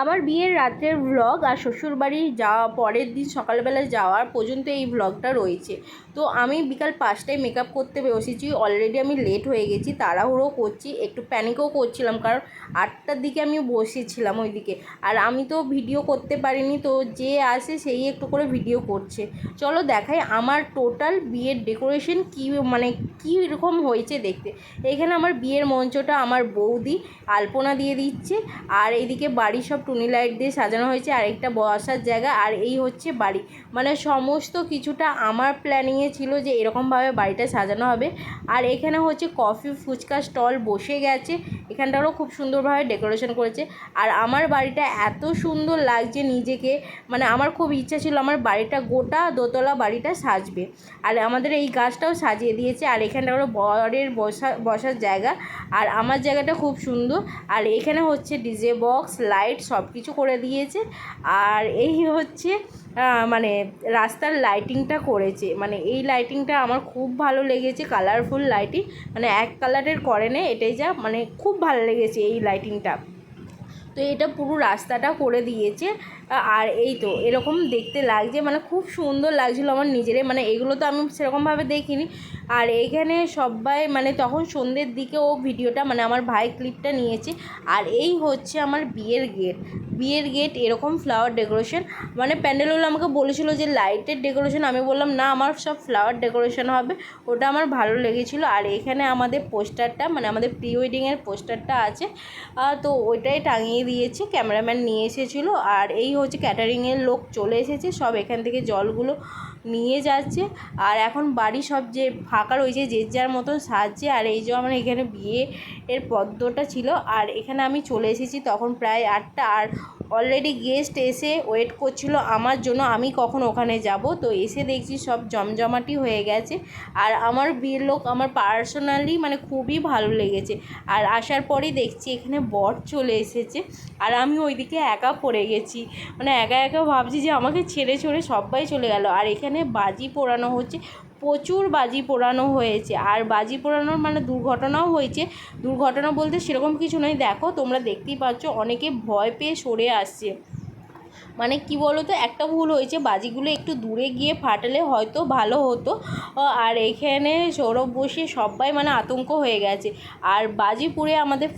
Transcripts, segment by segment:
আমার বিয়ের রাত্রের ভ্লগ আর শ্বশুরবাড়ি যাওয়া পরের দিন সকালবেলা যাওয়ার পর্যন্ত এই ভ্লগটা রয়েছে। তো আমি বিকাল পাঁচটায় মেকআপ করতে বসেছি অলরেডি আমি লেট হয়ে গেছি তাড়াহুড়ো করছি, একটু প্যানিকও করছিলাম কারণ আটটার দিকে আমি বসেছিলাম ওইদিকে। আর আমি তো ভিডিও করতে পারিনি, তো যে আসে সেই একটু করে ভিডিও করছে। চলো দেখাই আমার টোটাল বিয়ের ডেকোরেশন কী মানে কী রকম হয়েছে দেখতে। এখানে আমার বিয়ের মঞ্চটা আমার বৌদি আলপনা দিয়ে দিচ্ছে, আর এইদিকে বাড়ি সব টুনি লাইট দিয়ে সাজানো হয়েছে আর একটা বসার জায়গা, আর এই হচ্ছে বাড়ি। মানে সমস্ত কিছুটা আমার প্ল্যানিংয়ে ছিল যে এরকমভাবে বাড়িটা সাজানো হবে। আর এখানে হচ্ছে কফি ফুচকা স্টল বসে গেছে। এখানটারও খুব সুন্দরভাবে ডেকোরেশন করেছে। আর আমার বাড়িটা এত সুন্দর লাগছে নিজেকে। মানে আমার খুব ইচ্ছা ছিল আমার বাড়িটা গোটা দোতলা বাড়িটা সাজবে। আর আমাদের এই গাছটাও সাজিয়ে দিয়েছে। আর এখানটা বরের বসা, বসার জায়গা। আর আমার জায়গাটা খুব সুন্দর। আর এখানে হচ্ছে ডিজে বক্স, লাইট সব কিছু করে দিয়েছে। আর এই হচ্ছে মানে রাস্তার লাইটিংটা করেছে। মানে এই লাইটিংটা আমার খুব ভালো লেগেছে কালারফুল লাইটিং মানে এক কালারের করে না, এটাই যা মানে খুব ভালো লেগেছে এই লাইটিংটা তো এটা পুরো রাস্তাটা করে দিয়েছে। আর এই তো, এরকম দেখতে লাগছে মানে খুব সুন্দর লাগছিল আমার নিজেরে মানে এগুলো তো আমি সেরকমভাবে দেখিনি। আর এখানে সবাই মানে তখন সন্ধ্যের দিকে ও ভিডিওটা মানে আমার ভাই ক্লিপটা নিয়েছে। আর এই হচ্ছে আমার বিয়ের গেট। বিয়ের গেট এরকম ফ্লাওয়ার ডেকোরেশন মানে প্যান্ডেলগুলো আমাকে বলেছিল যে লাইটের ডেকোরেশন আমি বললাম, না, আমার সব ফ্লাওয়ার ডেকোরেশন হবে। ওটা আমার ভালো লেগেছিলো। আর এখানে আমাদের পোস্টারটা মানে আমাদের প্রি ওয়েডিংয়ের পোস্টারটা আছে তো ওইটাই টাঙিয়ে দিয়েছে, ক্যামেরাম্যান নিয়ে এসেছিল। আর এই হচ্ছে ক্যাটারিংয়ের লোক চলে এসেছে সব এখান থেকে জলগুলো নিয়ে যাচ্ছে। আর এখন বাড়ি সব যে ফাঁকা রয়েছে, যে যার মতন সাজছে, আর এই যে আমার এখানে বিয়ে এর পদ্মটা ছিল, আর এখানে আমি চলে এসেছি তখন প্রায় আটটা, আর অলরেডি গেস্ট এসে ওয়েট করছিল আমার জন্য, আমি কখন ওখানে যাব? তো এসে দেখছি সব জমজমাটি হয়ে গেছে, আর আমার বিয়ের লোক আমার পার্সোনালি মানে খুবই ভালো লেগেছে। আর আসার পরেই দেখছি এখানে বর চলে এসেছে, আর আমি ওইদিকে একা পড়ে গেছি। মানে একা একা ভাবছি যে আমাকে ছেড়ে ছড়ে সবাই চলে গেল, আর এখানে বাজি পোড়ানো হচ্ছে। প্রচুর বাজি পোড়ানো হয়েছে। আর বাজি পোড়ানোর মানে দুর্ঘটনাও হয়েছে। দুর্ঘটনা বলতে সেরকম কিছু নয়। দেখো, তোমরা দেখতেই পাচ্ছ, অনেকে ভয় পেয়ে সরে আসছে। মানে কি বলো তো একটা ভুল হয়েছে, বাজিগুলো একটু দূরে গিয়ে ফাটালে হয়তো ভালো হতো। আর এখানে সৌরভ বসে সবাই মানে আতঙ্ক হয়ে গেছে। আর বাজি পুড়ে আমাদের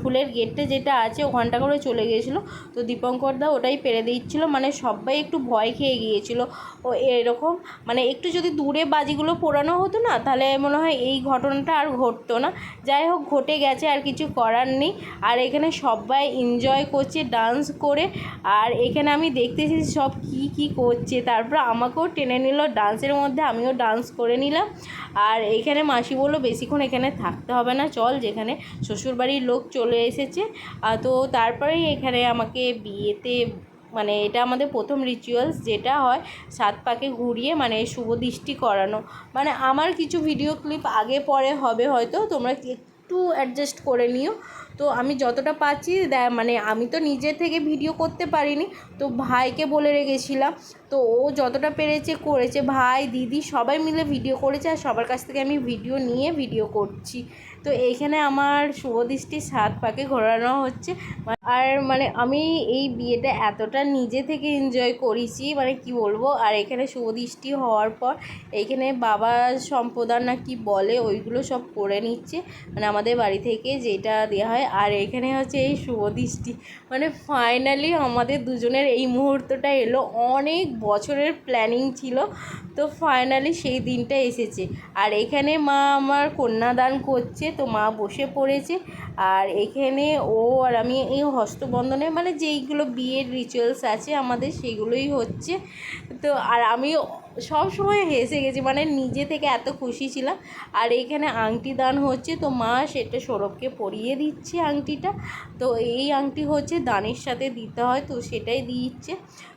ফুলের গেটটা যেটা আছে, ওখানটা করে চলে গিয়েছিল। তো দীপঙ্কর দা ওটাই পেরে দিচ্ছিল মানে সবাই একটু ভয় খেয়ে গিয়েছিল। ও এরকম মানে একটু যদি দূরে বাজিগুলো পোড়ানো হতো না, তাহলে মনে হয় এই ঘটনাটা আর ঘটতো না। যাই হোক, ঘটে গেছে, আর কিছু করার নেই। আর এখানে সবাই এনজয় করছে ডান্স করে। আর এখানে আমি দেখতেছি সব কি কি করছে। তারপর আমাকেও টেনে নিল, ডান্সের মধ্যে আমিও ডান্স করে নিলাম। আর এখানে মাসি বলল, বেশিক্ষণ এখানে থাকতে হবে না, চল যেখানে শ্বশুরবাড়ির লোক চলে এসেছে। তো তারপরেই এখানে আমাকে বিয়েতে মানে এটা আমাদের প্রথম রিচুয়ালস যেটা হয় সাত পাকে ঘুরিয়ে মানে শুভ দৃষ্টি করানো। মানে আমার কিছু ভিডিও ক্লিপ আগে, পরে হবে হয়তো, তোমরা একটু অ্যাডজাস্ট করে নিও। তো আমি যতটা পাচ্ছি মানে আমি তো নিজে থেকে ভিডিও করতে পারিনি, তো ভাইকে বলে রেখেছিলাম। তো ও যতটা পেরেছে করেছে, ভাই, দিদি সবাই মিলে ভিডিও করেছে আর সবার কাছ থেকে আমি ভিডিও নিয়ে ভিডিও করছি। তো এইখানে আমার শুভদৃষ্টি সাত পাকে ঘোরানো হচ্ছে। আর মানে আমি এই বিয়েটা এতটা নিজে থেকে এনজয় করেছি মানে কি বলব? আর এখানে শুভদৃষ্টি হওয়ার পর এইখানে বাবা সম্প্রদান না কি বলে, ওইগুলো সব করে নিচ্ছে মানে আমাদের বাড়ি থেকে যেটা দেওয়া হয়। আর এখানে হচ্ছে এই শুভদৃষ্টি মানে ফাইনালি আমাদের দুজনের এই মুহূর্তটা এলো। অনেক বছরের প্ল্যানিং ছিল তো ফাইনালি সেই দিনটা এসেছে। আর এখানে মা আমার কন্যাদান করছে, তো মা বসে পড়েছে। আর এখানে ও আর আমি এই হস্তবন্ধনে মানে যেইগুলো বিয়ের রিচুয়ালস আছে আমাদের সেগুলোই হচ্ছে। তো আর আমি সব সময় হেসে গেছি মানে নিজে থেকে এত খুশি ছিলাম। আর এখানে আংটি দান হচ্ছে, তো মা সেটা সৌরভকে পরিয়ে দিচ্ছে আংটিটা। তো এই আংটি হচ্ছে দানের সাথে দিতে হয়, তো সেটাই দিচ্ছে।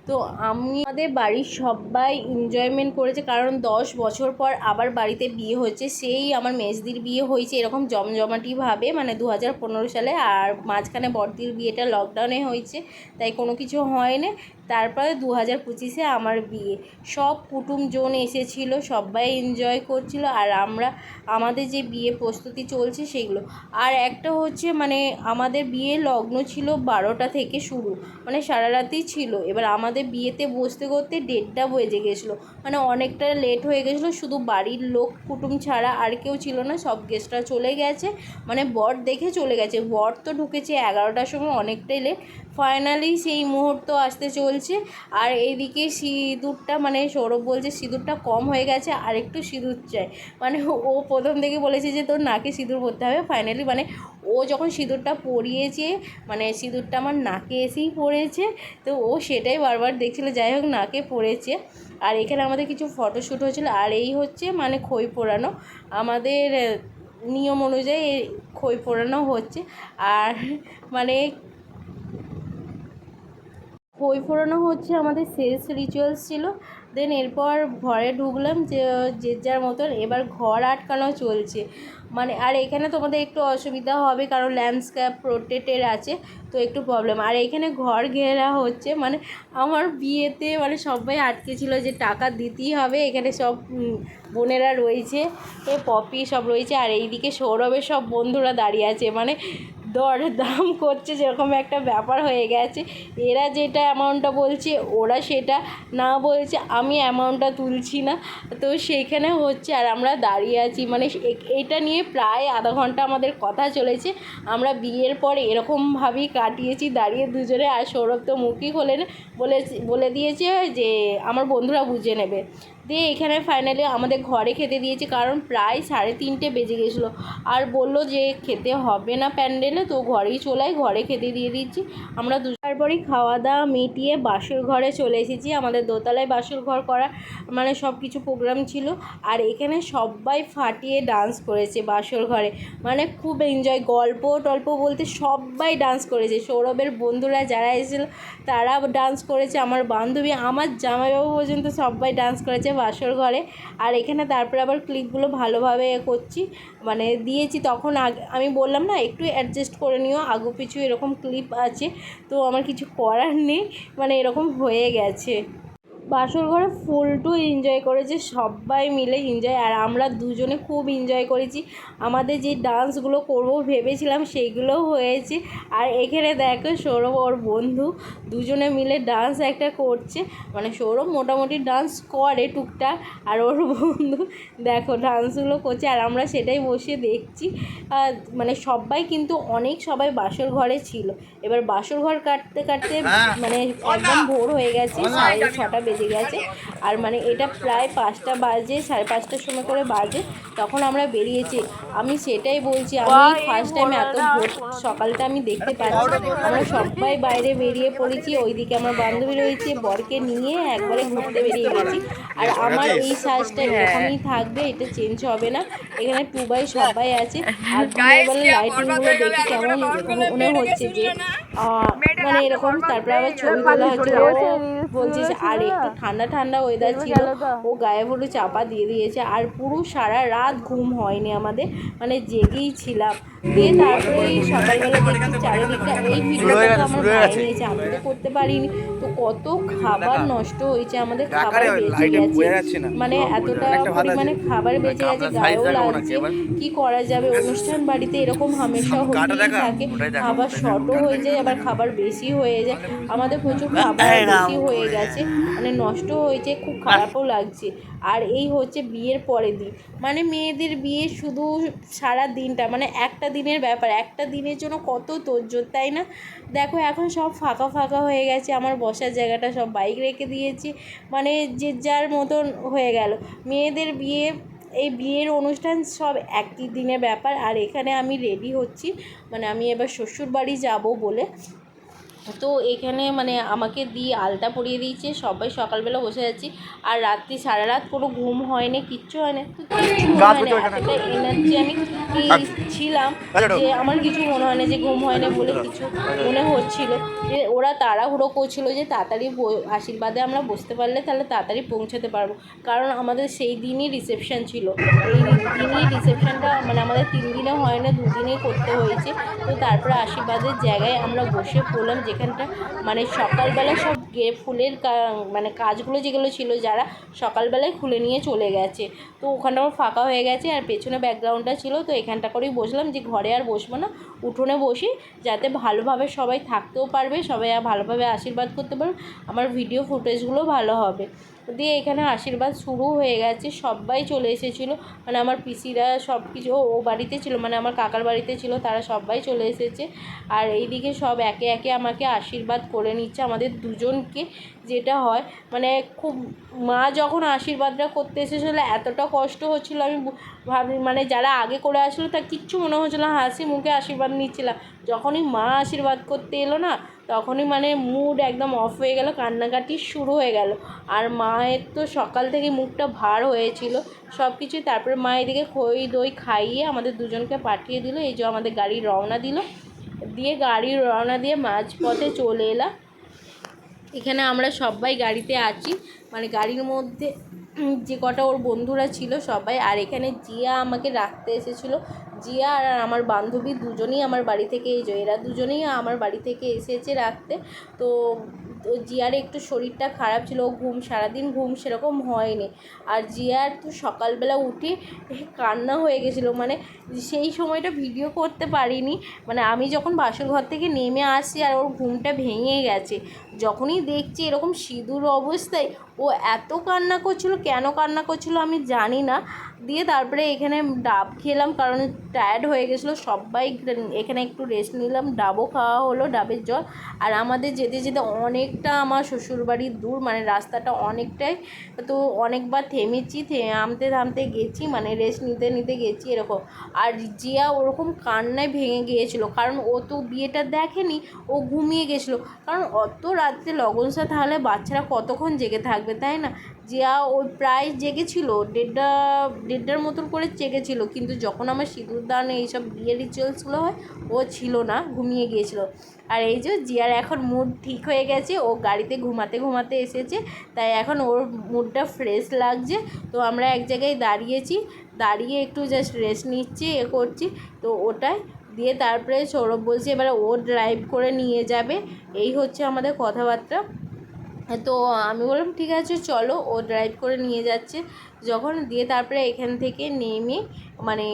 তো আমি, আমাদের বাড়ির সবাই এনজয়মেন্ট করেছে, কারণ দশ বছর পর আবার বাড়িতে বিয়ে হয়েছে। সেই আমার মেজদির বিয়ে হয়েছে, এরকম জমজমাটিভাবে মানে দু হাজার পনেরো সালে। আর মাঝখানে বড়দির বিয়েটা লকডাউনে হয়েছে, তাই কোনো কিছু হয়নি। তারপরে দু হাজার পঁচিশে আমার বিয়ে। সব কুটুমজন এসেছিল, সবাই এনজয় করছিল, আর আমরা, আমাদের যে বিয়ে প্রস্তুতি চলছে সেগুলো। আর একটা হচ্ছে মানে আমাদের বিয়ে লগ্ন ছিল বারোটা থেকে শুরু মানে সারা রাতেই ছিল। এবার আমাদের বিয়েতে বসতে করতে দেড়টা বেজে গেছিল। মানে অনেকটা লেট হয়ে গেছিল, শুধু বাড়ির লোক, কুটুম ছাড়া আর কেউ ছিল না, সব গেস্টরা চলে গেছে। মানে বর দেখে চলে গেছে। বর তো ঢুকেছে এগারোটার সময়, অনেকটাই লেট ফাইনালি সেই মুহূর্ত আসতে চলছে। আর এইদিকে সিঁদুরটা মানে সৌরভ বলছে সিঁদুরটা কম হয়ে গেছে, আর একটু সিঁদুর চাই। মানে ও প্রথম থেকে বলেছে যে তোর নাকে সিঁদুর পরতে হবে। ফাইনালি মানে ও যখন সিঁদুরটা পরিয়েছে মানে সিঁদুরটা আমার নাকে এসেই পড়েছে, তো ও সেটাই বারবার দেখছিল, যাই হোক নাকে পড়েছে। আর এখানে আমাদের কিছু ফটোশ্যুট হয়েছিল, আর এই হচ্ছে মানে খই পোড়ানো। আমাদের নিয়ম অনুযায়ী খই পোড়ানো হচ্ছে। আর মানে খই ফোড়ানো হচ্ছে আমাদের শেষ রিচুয়ালস ছিল। দেন এরপর ঘরে ঢুকলাম যে যে যার মতন এবার ঘর আটকানো চলছে। মানে আর এখানে তোমাদের একটু অসুবিধা হবে কারণ ল্যান্ডস্কেপ প্রোটেক্টেড আছে, তো একটু প্রবলেম আর এখানে ঘর ঘেরা হচ্ছে মানে আমার বিয়েতে মানে সবাই আটকে ছিল যে টাকা দিতেই হবে, এখানে সব বোনেরা রয়েছে, এ পপি সব রয়েছে, আর এইদিকে সৌরভের সব বন্ধুরা দাঁড়িয়ে আছে। মানে দর দাম করছে, যেরকম একটা ব্যাপার হয়ে গেছে। এরা যেটা অ্যামাউন্টটা বলছে, ওরা সেটা না বলছে, আমি অ্যামাউন্টটা তুলছি না। তো সেইখানে হচ্ছে আর আমরা দাঁড়িয়ে আছি। মানে এটা নিয়ে প্রায় আধা ঘণ্টা আমাদের কথা চলেছে। আমরা বিয়ের পর এরকমভাবেই কাটিয়েছি, দাঁড়িয়ে দুজনে আর সৌরভ তো মুখই খোলেন। বলে বলে দিয়েছে যে, আমার বন্ধুরা বুঝে নেবে। দিয়ে এখানে ফাইনালি আমাদের ঘরে খেতে দিয়েছে, কারণ প্রায় সাড়ে তিনটে বেজে গেছিল। আর বলল যে খেতে হবে না প্যান্ডেলে, তো ঘরেই চলাই ঘরে খেতে দিয়ে দিচ্ছি। আমরা দু তারপরেই খাওয়া দাওয়া মিটিয়ে বাসর ঘরে চলে এসেছি। আমাদের দোতলায় বাসর ঘর করা মানে সব কিছু প্রোগ্রাম ছিল। আর এখানে সবাই ফাটিয়ে ডান্স করেছে বাসর ঘরে। মানে খুব এনজয় গল্প টল্প বলতে সবাই ডান্স করেছে। সৌরভের বন্ধুরা যারা এসেছিল তারা ডান্স করেছে। আমার বান্ধবী, আমার জামাইবাবু পর্যন্ত সবাই ডান্স করেছে। বাসর ঘরে। আর এখানে তারপরে আবার ক্লিপগুলো ভালোভাবে করছি। মানে দিয়েছি তখন আগে, আমি বললাম না, একটু অ্যাডজাস্ট করে নিও। আগু পিছু এরকম ক্লিপ আছে। তো আমার কিছু করার নেই। মানে এরকম হয়ে গেছে। বাসর ঘরে ফুল টু এনজয় করেছে সবাই মিলে এনজয় আর আমরা দুজনে খুব এনজয় করেছি। আমাদের যে ডান্সগুলো করব ভেবেছিলাম সেইগুলোও হয়েছে। আর এখানে দেখো সৌরভ ওর বন্ধু দুজনে মিলে ডান্স একটা করছে। মানে সৌরভ মোটামুটি ডান্স করে টুকটাক আর ওর বন্ধু দেখো ডান্সগুলো করছে আর আমরা সেটাই বসে দেখছি। মানে সবাই কিন্তু অনেক সবাই বাসর ঘরে ছিল। এবার বাসর ঘর কাটতে কাটতে মানে একদম ভোর হয়ে গেছে সাড়ে ছটা বেজে গেছে। আর মানে এটা প্রায় পাঁচটা বাজে সাড়ে পাঁচটার সময় করে বাজে তখন আমরা বেরিয়েছি। আমি সেটাই বলছি আমি ফার্স্ট টাইম এত ভোর সকালটা আমি দেখতে পাচ্ছি। আমরা সবাই বাইরে বেরিয়ে পড়েছি ওইদিকে আমার বান্ধবী রয়েছে বরকে নিয়ে একবারে ঘুরতে বেরিয়ে গেছি। আর আমার এই সাজটা এরকমই থাকবে এটা চেঞ্জ হবে না। এখানে টু বাই সবাই আছে। আর দিনের লাইটিংগুলো দেখে কেমন মনে হচ্ছে যে আহ, মানে এরকম তারপরে আবার ছবি তোলা হচ্ছে বলছে যে আর একটু ঠান্ডা ঠান্ডা ওয়েদার ছিল। ও গায়ে পুরো চাপা দিয়ে দিয়েছে। আর পুরো সারা রাত ঘুম হয়নি আমাদের। মানে জেগেই ছিলাম। দিয়ে তারপরে এই সকালবেলা দেখছি চারিদিকটা এই ভিডিওটা আমার ভাই নিয়েছে আমি তো করতে পারিনি। তো কত খাবার নষ্ট হয়েছে। আমাদের খাবার বেঁচে গেছে। মানে এতটা পরিমাণে খাবার বেঁচে গেছে গায়েও লাগছে। কি করা যাবে? অনুষ্ঠান বাড়িতে এরকম হামেশা হতেই থাকে। খাবার শর্টও হয়ে যায় আবার খাবার বেশি হয়ে যায়। আমাদের প্রচুর খাবার বেশি হয়ে গেছে। মানে নষ্ট হয়েছে খুব খারাপও লাগছে। আর এই হচ্ছে বিয়ের পরের দিন। মানে মেয়েদের বিয়ে শুধু সারা দিনটা মানে একটা দিনের ব্যাপার। একটা দিনের জন্য কত তোরজোর তাই না? দেখো এখন সব ফাঁকা ফাঁকা হয়ে গেছে। আমার বসার জায়গাটা সব বাইক রেখে দিয়েছি। মানে যে যার মতন হয়ে গেল। মেয়েদের বিয়ে এই বিয়ের অনুষ্ঠান সব একই দিনের ব্যাপার। আর এখানে আমি রেডি হচ্ছি। মানে আমি এবার শ্বশুর বাড়ি যাব বলে। তো এখানে মানে আমাকে দিয়ে আলতা পরিয়ে দিয়েছে সবাই সকালবেলা বসে আছি। আর রাত্রি সারা রাত কোনো ঘুম হয়নি কিচ্ছু হয় না কিচ্ছু হয় না এতটা এনার্জি আমি ছিলাম যে আমার কিছু মনে হয় না যে ঘুম হয় না বলে কিছু মনে হচ্ছিল। যে ওরা তাড়াহুড়ো করছিল যে তাড়াতাড়ি আশীর্বাদে আমরা বসতে পারলে তাহলে তাড়াতাড়ি পৌঁছাতে পারব। কারণ আমাদের সেই দিনই রিসেপশন ছিল। এই দিনই রিসেপশনটা মানে আমাদের তিন দিনে হয় না দুদিনেই করতে হয়েছে। তো তারপরে আশীর্বাদের জায়গায় আমরা বসে পড়লাম যেখানটা মানে সকালবেলা সব গে, ফুলের মানে কাজগুলো যেগুলো ছিল যারা সকালবেলায় খুলে নিয়ে চলে গেছে। তো ওখানটা আমার ফাঁকা হয়ে গেছে আর পেছনে ব্যাকগ্রাউন্ডটা ছিল, তো এখানটা করেই বসলাম যে ঘরে আর বসবো না, উঠোনে বসি যাতে ভালোভাবে সবাই থাকতেও পারবে, সবাই আর ভালোভাবে আশীর্বাদ করতে পারবে, আমার ভিডিও ফুটেজগুলো ভালো হবে। দিয়ে এখানে আশীর্বাদ শুরু হয়ে গেছে, সবাই চলে এসেছিল। মানে আমার পিসিরা সব কিছু, ও বাড়িতে ছিল মানে আমার কাকার বাড়িতে ছিল, তারা সবাই চলে এসেছে। আর এইদিকে সব একে একে আমাকে আশীর্বাদ করে নিচ্ছে, আমাদের দুজনকে যেটা হয়। মানে খুব, মা যখন আশীর্বাদটা করতে এসেছিল, এতটা কষ্ট হচ্ছিল, আমি ভাবি মানে যারা আগে করে আসলো, তার কিচ্ছু মনে হচ্ছিল হাসি মুখে আশীর্বাদ নিচ্ছিলাম। যখনই মা আশীর্বাদ করতে এলো না, তখনই মানে মুড একদম অফ হয়ে গেল, কান্নাকাটি শুরু হয়ে গেল। আর মায়ের তো সকাল থেকে মুখটা ভার হয়েছিল সব কিছুই তারপরে মা এদিকে খই দই খাইয়ে আমাদের দুজনকে পাঠিয়ে দিল, এই যে আমাদের গাড়ি রওনা দিল। দিয়ে গাড়ি রওনা দিয়ে মাঝপথে চলে এলাম। এখানে আমরা সবাই গাড়িতে আছি। মানে গাড়ির মধ্যে যে কটা ওর বন্ধুরা ছিল সবাই, আর এখানে জিয়া আমাকে রাখতে এসেছিল। জিয়া আর আমার বান্ধবী দুজনেই আমার বাড়ি থেকে এই যে, এরা দুজনেই আমার বাড়ি থেকে এসেছে রাখতে। তো তো জিয়ার একটু শরীরটা খারাপ ছিল ঘুম, সারাদিন ঘুম সেরকম হয়নি। আর জিয়ার তো সকালবেলা উঠে কান্না হয়ে গেছিল মানে সেই সময়টা ভিডিও করতে পারিনি। মানে আমি যখন বাসর ঘর থেকে নেমে আসি আর ওর ঘুমটা ভেঙে গেছে, যখনই দেখছি এরকম সিঁদুর অবস্থায় ও এত কান্না করছিল, কেন কান্না করছিল আমি জানি না। দিয়ে তারপরে এখানে ডাব খেলাম, কারণ টায়ার্ড হয়ে গেছিল। সবাই এখানে একটু রেস্ট নিলাম। ডাবও খাওয়া হলো, ডাবের জল। আর আমাদের যেতে যেতে অনেকটা আমার শ্বশুরবাড়ির দূর মানে রাস্তাটা অনেকটাই। তো অনেকবার থেমেছি থামতে থামতে গেছি মানে রেস্ট নিতে নিতে গেছি এরকম। আর জিয়া ওরকম কান্নায় ভেঙে গিয়েছিল, কারণ ও তো বিয়েটা দেখেনি, ও ঘুমিয়ে গেছিল। কারণ অত রাত্রে লগনসা তাহলে বাচ্চারা কতক্ষণ জেগে থাকবে, তাই না? জিয়া ওই প্রায় জেগেছিল, দেড়টা, দেড়টার মতন করে জেগেছিল, কিন্তু যখন আমার সিঁদুরদান এইসব বিয়ে রিচুয়ালসগুলো হয়, ও ছিল না, ঘুমিয়ে গিয়েছিল। আর এই যে জিয়ার এখন মুড ঠিক হয়ে গেছে, ও গাড়িতে ঘুমাতে ঘুমাতে এসেছে, তাই এখন ওর মুডটা ফ্রেশ লাগছে। তো আমরা এক জায়গায় দাঁড়িয়েছি, দাঁড়িয়ে একটু জাস্ট রেস্ট নিচ্ছি, এ করছি, তো ওটাই। দিয়ে তারপরে সৌরভ বলছে, এবারে ও ড্রাইভ করে নিয়ে যাবে, এই হচ্ছে আমাদের কথাবার্তা। তো আমি বললাম, ঠিক আছে, চলো। ও ড্রাইভ করে নিয়ে যাচ্ছে। যখন দিয়ে তারপরে এখান থেকে নেমে মানে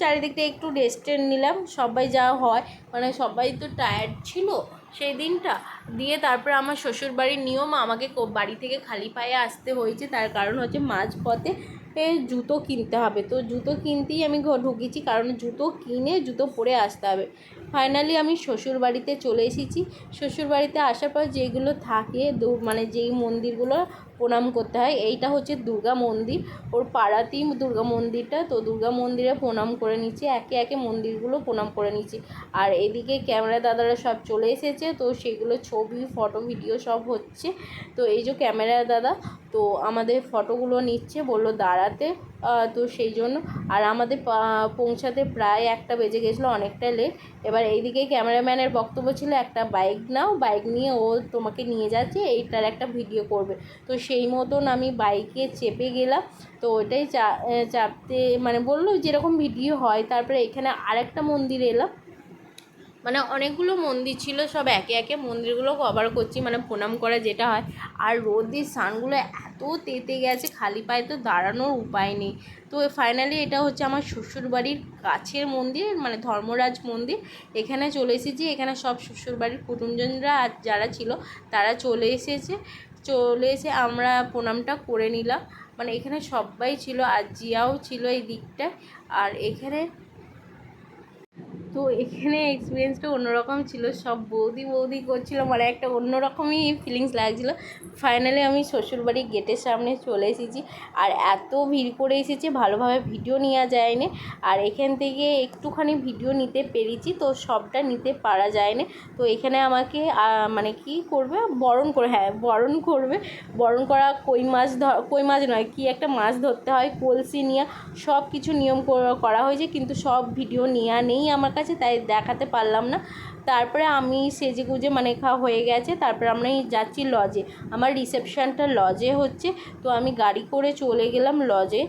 চারিদিকটা একটু রেস্ট নিলাম। সবাই যা হয় মানে সবাই তো টায়ার্ড ছিল সেই দিনটা। দিয়ে তারপরে আমার শ্বশুরবাড়ির নিয়ম, আমাকে বাড়ি থেকে খালি পায়ে আসতে হয়েছে। তার কারণ হচ্ছে মাঝপথে জুতো কিনতে হবে। তো জুতো কিনতেই আমি ঢুকেছি। কারণ জুতো কিনে জুতো পরে আসতে হবে। ফাইনালি আমি শ্বশুর বাড়িতে চলে এসেছি। শ্বশুর বাড়িতে আসার পর যেগুলো থাকে মানে যেই মন্দিরগুলো প্রণাম করতে হয়। এইটা হচ্ছে দুর্গা মন্দির। ওর পাড়াতেই দুর্গা মন্দিরটা। তো দুর্গা মন্দিরে প্রণাম করে নিচ্ছি। একে একে মন্দিরগুলো প্রণাম করে নিচ্ছি। আর এদিকে ক্যামেরা দাদারা সব চলে এসেছে। তো সেগুলো ছবি, ফটো, ভিডিও সব হচ্ছে। তো এই যে ক্যামেরা দাদা, তো আমাদের ফটোগুলো নিচ্ছে। বলল দাঁড়াতে তো সেই জন্য। আর আমাদের পৌঁছাতে প্রায় একটা বেজে গেছিল, অনেকটা লেট এবার এইদিকে ক্যামেরাম্যানের বক্তব্য ছিল, একটা বাইক নাও। বাইক নিয়ে ও তোমাকে নিয়ে যাচ্ছে। এইটার একটা ভিডিও করবে। তো সেই মতন আমি বাইকে চেপে গেলাম। তো ওইটাই চা চাপতে মানে বলল যেরকম ভিডিও হয়, তারপরে এখানে আরেকটা মন্দির এলাম। মানে অনেকগুলো মন্দির ছিল, সব একে একে মন্দিরগুলো কভার করছি মানে প্রণাম করা যেটা হয়। আর রোদের সানগুলো এত তেতে গেছে, খালি পায়ে তো দাঁড়ানোর উপায় নেই। তো ফাইনালি এটা হচ্ছে আমার শ্বশুরবাড়ির কাছের মন্দির মানে ধর্মরাজ মন্দির। এখানে চলে এসেছি, এখানে সব শ্বশুরবাড়ির কুটুমজনরা যারা ছিল, তারা চলে এসেছে। চলে এসে আমরা প্রণামটা করে নিলাম। মানে এখানে সবাই ছিল, আর জিয়াও ছিল এই দিকটায়। আর এখানে তো এখানে এক্সপিরিয়েন্সটা অন্যরকম ছিল। সব বৌদি বৌদি করছিল মানে একটা অন্যরকমই ফিলিংস লাগছিল। ফাইনালি আমি শ্বশুরবাড়ির গেটের সামনে চলে এসেছি। আর এত ভিড় করে এসেছে, ভালোভাবে ভিডিও নেওয়া যায়নি। আর এখান থেকে একটুখানি ভিডিও নিতে পেরেছি, তো সবটা নিতে পারা যায়নি। তো এখানে আমাকে মানে কি করবে? বরণ করে হ্যাঁ বরণ করবে। বরণ করা কই মাছ ধর কই মাছ নয়, কি একটা মাছ ধরতে হয়, কলসি নিয়ে সব কিছু নিয়ম করা হয়েছে। কিন্তু সব ভিডিও নেওয়া নেই আমার কাছে। তাই দেখাতে পারলাম না। তারপরে আমি সেজে গুজে মানে খাওয়া হয়ে গেছে, তারপরে আমরা যাচ্ছি লজে আমার রিসেপশানটা লজে হচ্ছে, তো আমি গাড়ি করে চলে গেলাম লজে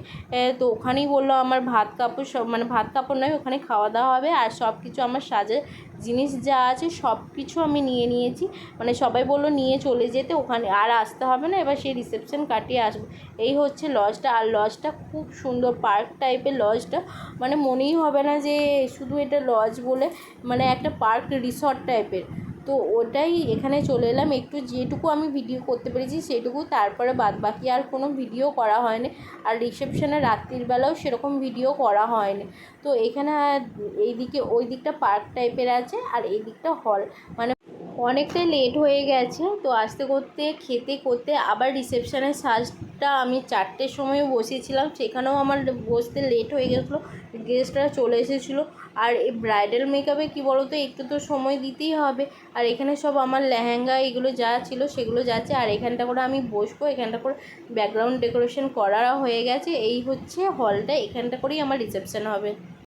তো ওখানেই বলল আমার ভাত কাপড় সব মানে ভাত কাপড় নয়, ওখানে খাওয়া দাওয়া হবে, আর সব কিছু আমার সাজে জিনিস যা আছে সব কিছু আমি নিয়ে নিয়েছি। মানে সবাই বলল নিয়ে চলে যেতে, ওখানে আর আসতে হবে না, এবার সেই রিসেপশন কাটিয়ে আসব। এই হচ্ছে লজটা, আর লজটা খুব সুন্দর পার্ক টাইপের লজটা। মানে মনেই হবে না যে শুধু এটা লজ বলে মানে একটা পার্ক রিসর্ট টাইপের তো ওটাই এখানে চলে এলাম। একটু যেটুকু আমি ভিডিও করতে পেরেছি সেটুকু। তারপরে বাদ বাকি আর কোনো ভিডিও করা হয়নি। আর রিসেপশনে রাত্রির বেলাও সেরকম ভিডিও করা হয়নি। তো এখানে এইদিকে ওই দিকটা পার্ক টাইপের আছে আর এই দিকটা হল মানে অনেকটাই লেট হয়ে গেছে। তো আসতে করতে, খেতে করতে আবার রিসেপশনের সাজটা আমি চারটের সময় বসিয়েছিলাম, সেখানেও আমার বসতে লেট হয়ে গেছিল গেস্টরা চলে এসেছিল, আর এই ব্রাইডাল মেকআপে কী বলো তো একটু তো সময় দিতেই হবে, আর এখানে সব আমার লেহেঙ্গা, এগুলো যা ছিল সেগুলো যাচ্ছে, আর এখানটা করে আমি বসবো, এখানটা করে ব্যাকগ্রাউন্ড ডেকোরেশন করা হয়ে গেছে, এই হচ্ছে হলটা এখানটা করেই আমার রিসেপশান হবে।